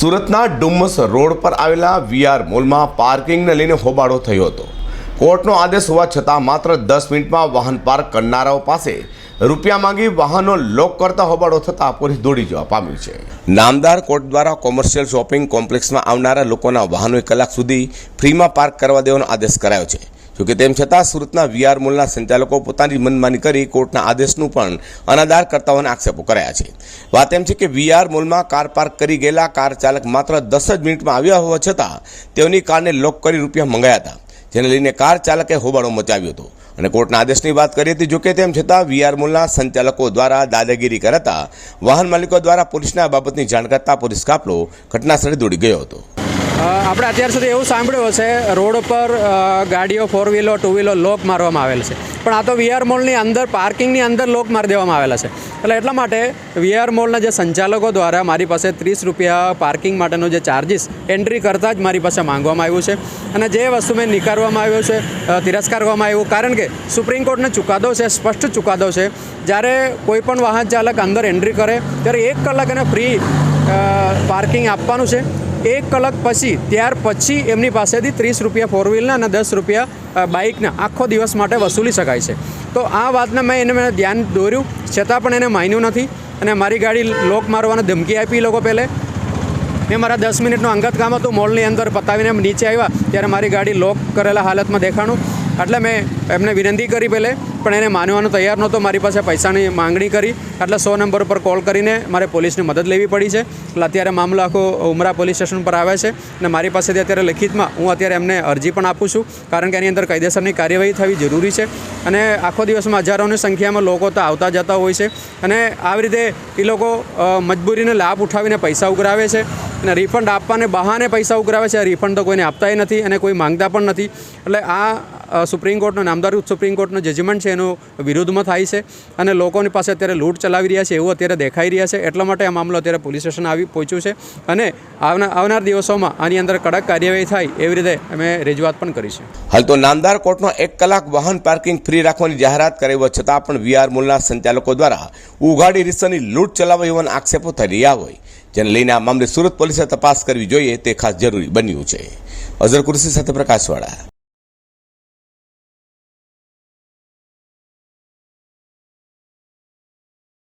સુરતના ડુમ્મસ રોડ પર આવેલા વીઆર મોલમાં પાર્કિંગને લઈને હોબાળો થયો હતો. કોર્ટનો આદેશ હોવા છતાં માત્ર દસ મિનિટમાં વાહન પાર્ક કરનારાઓ પાસે રૂપિયા માંગી વાહનો લોક કરતા હોબાળો થતાં પોલીસ દોડી જવા પામ્યું છે. નામદાર કોર્ટ દ્વારા કોમર્શિયલ શોપિંગ કોમ્પ્લેક્સમાં આવનારા લોકોના વાહનો કલાક સુધી ફ્રીમાં પાર્ક કરવા દેવાનો આદેશ કરાયો છે. જોકે તેમ છતાં સુરતના વીઆર મોલના સંચાલકો પોતાની મનમાની કરી કોર્ટના આદેશનું પણ અનાદાર કરતા હોવાના આક્ષેપો કરાયા છે. વાત એમ છે કે વીઆર મોલમાં કાર પાર્ક કરી ગયેલા કાર ચાલક માત્ર દસ જ મિનિટમાં આવ્યા હોવા છતાં તેઓની કારને લોક કરી રૂપિયા મંગાયા હતા, જેને લઈને કાર ચાલકે હોબાળો મચાવ્યો હતો. અને કોર્ટના આદેશની વાત કરી હતી જોકે તેમ છતાં વીઆર મોલના સંચાલકો દ્વારા દાદાગીરી કરાતા વાહન માલિકો દ્વારા પોલીસના બાબતની જાણ કરતા પોલીસ કાફલો ઘટનાસ્થળે દોડી ગયો હતો. આપણે અત્યાર સુધી એવું સાંભળ્યું હશે, રોડ પર ગાડીઓ ફોર વ્હીલો ટુ વ્હીલર લોક મારવામાં આવેલ છે. પણ આ તો વીઆર મોલની અંદર પાર્કિંગની અંદર લોક મારી દેવામાં આવેલા છે. એટલે એટલા માટે વીઆર મોલના જે સંચાલકો દ્વારા મારી પાસે ત્રીસ રૂપિયા પાર્કિંગ માટેનો જે ચાર્જિસ એન્ટ્રી કરતાં જ મારી પાસે માંગવામાં આવ્યું છે. અને જે વસ્તુ મેં નિકારવામાં આવ્યો છે તિરસ્કાર કરવામાં આવ્યું, કારણ કે સુપ્રીમ કોર્ટનો ચુકાદો છે, સ્પષ્ટ ચુકાદો છે, જ્યારે કોઈ પણ વાહન ચાલક અંદર એન્ટ્રી કરે, ત્યારે એક કલાક એને ફ્રી પાર્કિંગ આપવાનું છે. એક કલાક પછી, ત્યાર પછી એમની પાસેથી ત્રીસ રૂપિયા ફોર વ્હીલના અને દસ રૂપિયા બાઇકના આખો દિવસ માટે વસૂલી શકાય છે. તો આ વાતને મેં એને મેં ધ્યાન દોર્યું, છતાં પણ એને માન્યું નથી અને મારી ગાડી લોક મારવાની ધમકી આપી લોકો પહેલે. મેં મારા દસ મિનિટનું અંગત કામ હતું, મોલની અંદર પતાવીને નીચે આવ્યા, ત્યારે મારી ગાડી લોક કરેલા હાલતમાં દેખાણું. એટલે મેં એમને વિનંતી કરી પહેલે, પણ એને માનવાનું તૈયાર નહોતો. મારી પાસે પૈસાની માંગણી કરી, એટલે સો નંબર પર કોલ કરીને મારે પોલીસની મદદ લેવી પડી છે. એટલે અત્યારે મામલો આખો ઉમરા પોલીસ સ્ટેશન પર આવે છે અને મારી પાસેથી અત્યારે લખિતમાં, હું અત્યારે એમને અરજી પણ આપું છું, કારણ કે એની અંદર કાયદેસરની કાર્યવાહી થવી જરૂરી છે. અને આખો દિવસમાં હજારોની સંખ્યામાં લોકો તો આવતા જતા હોય છે. અને આવી રીતે એ લોકો મજબૂરીને લાભ ઉઠાવીને પૈસા ઉઘરાવે છે અને રિફંડ આપવાને બહાને પૈસા ઉઘરાવે છે. રિફંડ તો કોઈને આપતાય નથી અને કોઈ માંગતા પણ નથી. એટલે આ સુપ્રીમ કોર્ટનો નામદાર સુપ્રીમ કોર્ટનો જજમેન્ટ છે એનો વિરુદ્ધમાં થાય છે. અને લોકોની પાસે અત્યારે લૂંટ ચલાવી રહ્યા છે એવું અત્યારે દેખાઈ રહ્યા છે. એટલા માટે આ મામલો અત્યારે પોલીસ સ્ટેશન આવી પહોંચ્યું છે. અને આવનાર દિવસોમાં આની અંદર કડક કાર્યવાહી થાય એવી રીતે અમે રજૂઆત પણ કરી છે. હાલ તો નામદાર કોર્ટનો એક કલાક વાહન પાર્કિંગ ફ્રી રાખવાની જાહેરાત કરાવી છતાં પણ વીઆર મોલના સંચાલકો દ્વારા ઉઘાડી રીતસરની લૂંટ ચલાવવા હોવાના આક્ષેપો થઈ રહ્યા હોય. જેને લઈને આ મામલે સુરત પોલીસે તપાસ કરવી જોઈએ તે ખાસ જરૂરી બન્યું છે. અઝર કુરશી સાથે પ્રકાશવાળા